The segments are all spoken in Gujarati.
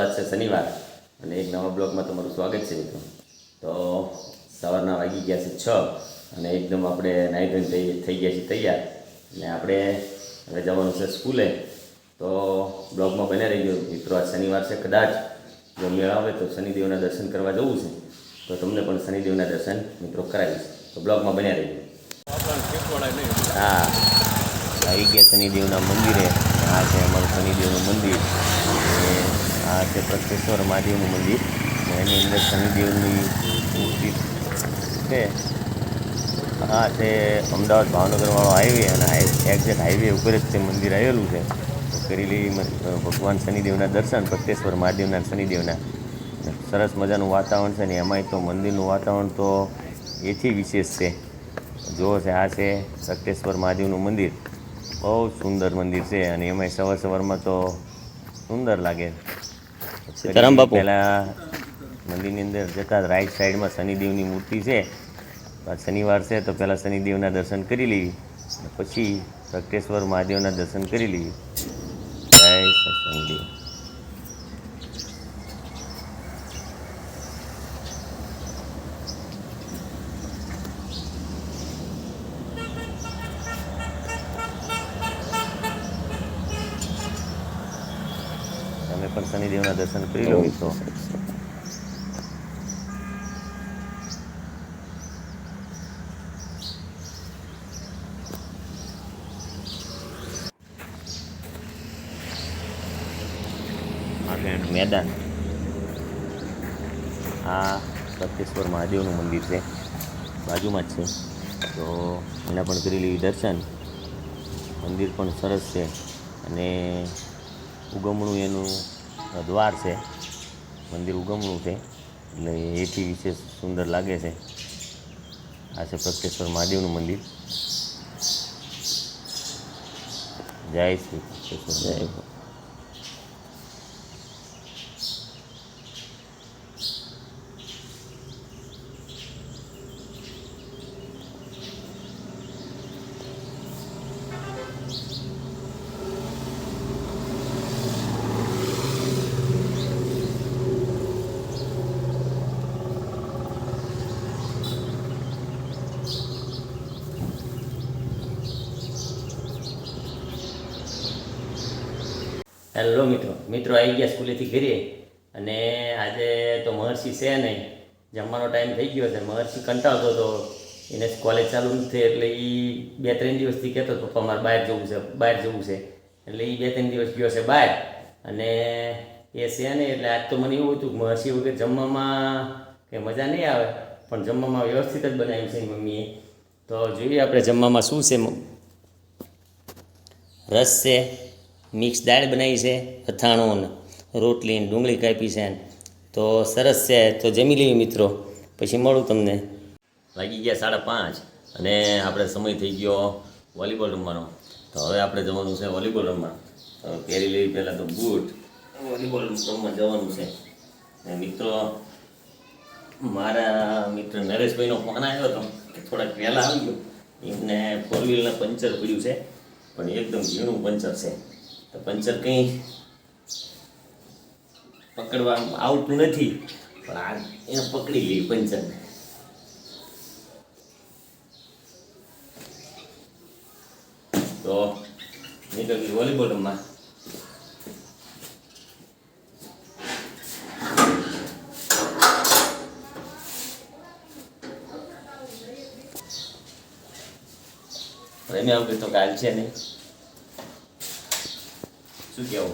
આજ છે શનિવાર અને એક નવા બ્લોગમાં તમારું સ્વાગત છે મિત્રો. તો સવારના વાગી ગયા છે છ અને એકદમ આપણે નાહી ધોઈને થઈ ગયા છીએ તૈયાર. અને આપણે હવે જવાનું છે સ્કૂલે. તો બ્લોગમાં બને રહી ગયો મિત્રો આજ શનિવાર છે કદાચ. જો મેળ આવે તો શનિદેવના દર્શન કરવા જવું છે. તો તમને પણ શનિદેવના દર્શન મિત્રો કરાવીશ. તો બ્લોગમાં બન્યા રહી હા. આવી ગયા શનિદેવના મંદિરે. આ છે અમારું શનિદેવનું મંદિર. આ છે પ્રત્યેશ્વર મહાદેવનું મંદિર. એની અંદર શનિદેવની મૂર્તિ છે. આ છે અમદાવાદ ભાવનગરવાળો હાઈવે અને એક્ઝેક્ટ હાઈવે ઉપર જ તે મંદિર આવેલું છે. તો કરેલી ભગવાન શનિદેવના દર્શન, પ્રત્યેશ્વર મહાદેવના શનિદેવના. સરસ મજાનું વાતાવરણ છે ને એમાંય તો મંદિરનું વાતાવરણ તો એથી વિશેષ છે. જો છે આ છે સક્તેશ્વર મહાદેવનું મંદિર. બહુ સુંદર મંદિર છે અને એમાંય સવાર સવારમાં તો સુંદર લાગે. સીતારામ બાપુ. પહેલાં મંદિરની અંદર જતાં રાઈટ સાઈડમાં શનિદેવની મૂર્તિ છે. શનિવાર છે તો પહેલાં શનિદેવના દર્શન કરી લેવી પછી સક્તેશ્વર મહાદેવના દર્શન કરી લેવી જય શનિદેવ. પણ શનિદેવના દર્શન કરી લો મિત્રો મેદાન. આ સત્યેશ્વર મહાદેવનું મંદિર છે. બાજુમાં જ છે. તો એના પણ કરી લેવી દર્શન. મંદિર પણ સરસ છે. અને ઉગમણું એનું દ્વાર છે. મંદિર ઉગમણું છે. એટલે એથી વિશેષ સુંદર લાગે છે. આ છે પ્રત્યેશ્વર મહાદેવનું મંદિર. જય શ્રી જય હેલો મિત્રો. મિત્રો આવી ગયા સ્કૂલેથી ઘરે અને આજે તો મહર્ષિ છે નહીં. જમવાનો ટાઈમ થઈ ગયો છે. મહર્ષિ કંટાળતો હતો. એને કોલેજ ચાલુ નથી એટલે એ બે ત્રણ દિવસથી કહેતો હતો પપ્પા મારે બહાર જવું છે, બહાર જવું છે. એટલે એ બે ત્રણ દિવસ ગયો છે બહાર. અને એ છે ને એટલે આજ તો મને એવું હતું કે મહર્ષિ વગર જમવામાં કે મજા નહીં આવે. પણ જમવામાં વ્યવસ્થિત જ બનાવ્યું છે મમ્મીએ. તો જોઈએ આપણે જમવામાં શું છે. રસ છે. મિક્સ દાળ બનાવી છે, અથાણું રોટલી ડુંગળી કાપી છે. તો સરસ છે, તો જમી લેવી મિત્રો. પછી મળું તમને. લાગી ગયા સાડા પાંચ અને આપણે સમય થઈ ગયો વોલીબોલ રમવાનો. તો હવે આપણે જવાનું છે વોલીબોલ રમવા. તો પહેરી લેવી પહેલાં તો બૂટ. વોલીબોલ રમવા જવાનું છે. ને મિત્રો, મારા મિત્ર નરેશભાઈનો ફોન આવ્યો હતો કે થોડાક વહેલા આવી ગયો એમને ફોર વ્હીલના પંચર પડ્યું છે. પણ એકદમ ઝીણું પંચર છે. તો પંચર કંઈ પકડવા આવતું નથી. પણ આ એને પકડી ગઈ પંચરને. તો નીકળી વોલીબોલ રમવા રમ્યા વગર તો કાલ છે નહીં. શું કહેવું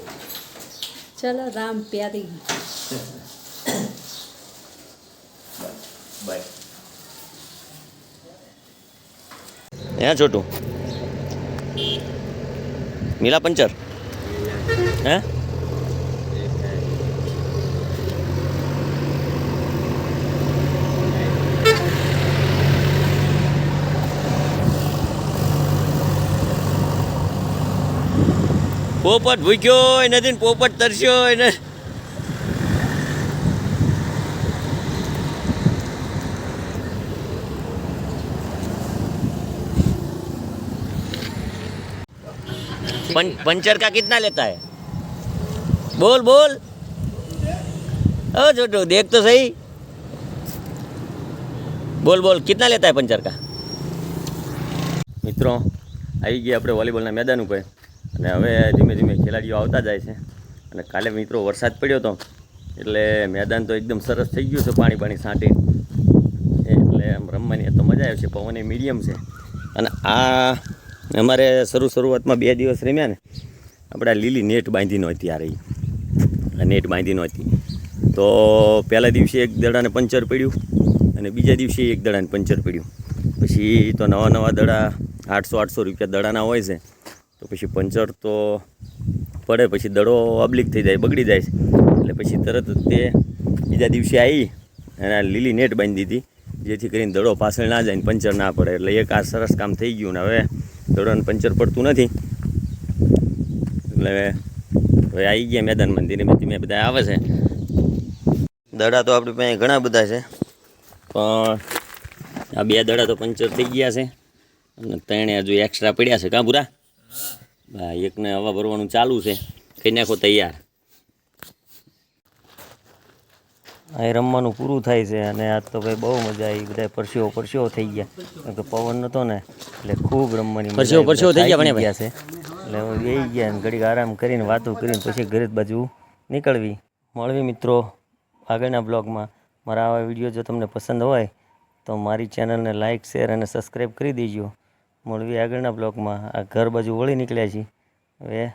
ચલો રામ પ્યારી. બાય. હે છોટું? મીલા પંચર? હે? પોપટ ભૂખ્યો હોય નથી ને પોપટ તરસ્યો હોય ને पं, पंचर का कितना लेता है बोल बोल ओ छोटू देख तो सही बोल बोल कितना लेता है पंचर का મિત્રો આવી ગયા આપણે વોલીબોલના મેદાન ઉપર અને હવે ધીમે ધીમે ખેલાડીઓ આવતા જાય છે. અને કાલે મિત્રો વરસાદ પડ્યો હતો એટલે મેદાન તો એકદમ સરસ થઈ ગયું છે પાણી પાણી સાંટી. એટલે આમ રમવાની તો મજા આવે છે, પવન એ મીડિયમ છે. અને આ અમારે શરૂ શરૂઆતમાં બે દિવસ રમ્યા ને આપણે લીલી નેટ બાંધી નહોતી આ રહી. નેટ બાંધી નહોતી તો પહેલા દિવસે એક દડાને પંચર પડ્યું અને બીજા દિવસે એક દડાને પંચર પડ્યું. પછી તો નવા નવા દડા આઠસો આઠસો રૂપિયા દડાના હોય છે. તો પછી પંચર તો પડે, પછી દડો અબલીક થઈ જાય, બગડી જાય એટલે પછી તરત તે બીજા દિવસે આવી અને લીલી નેટ બાંધી દીધી, જેથી કરીને દડો પાછળ ના જાય પંચર ના પડે. એટલે એક આ સરસ કામ થઈ ગયું ને હવે દડોને પંચર પડતું નથી. એટલે હવે આવી ગયા મેદાનમાં ધીમે ધીમે બધા આવે છે. દડા તો આપણી પાસે ઘણા બધા છે, પણ આ બે દડા તો પંચર થઈ ગયા છે. અને ત્રણે હજુ એક્સ્ટ્રા પડ્યા છે, કાં પૂરા એકને હવા ભરવાનું ચાલુ છે. કઈ નાખો તૈયાર. અહીં રમવાનું પૂરું થાય છે અને આજ તો ભાઈ બહુ મજા આવી. બધા પરસીઓ પરસીઓ થઈ ગયા. કે પવન નહોતો ને એટલે ખૂબ રમવાની મજા પરસેવો પરસેવો થઈ ગયા ભણ્યા છે. એટલે બેસી ગયા ને ઘડીક આરામ કરીને વાતો કરીને પછી ઘરે જ બાજુ નીકળવી. મળવી મિત્રો આગળના બ્લોગમાં. મારા આવા વીડિયો જો તમને પસંદ હોય તો મારી ચેનલને લાઇક શેર અને સબસ્ક્રાઈબ કરી દેજો. મળવી આગળના બ્લોકમાં. આ ઘર બાજુ વળી નીકળ્યા છીએ. હવે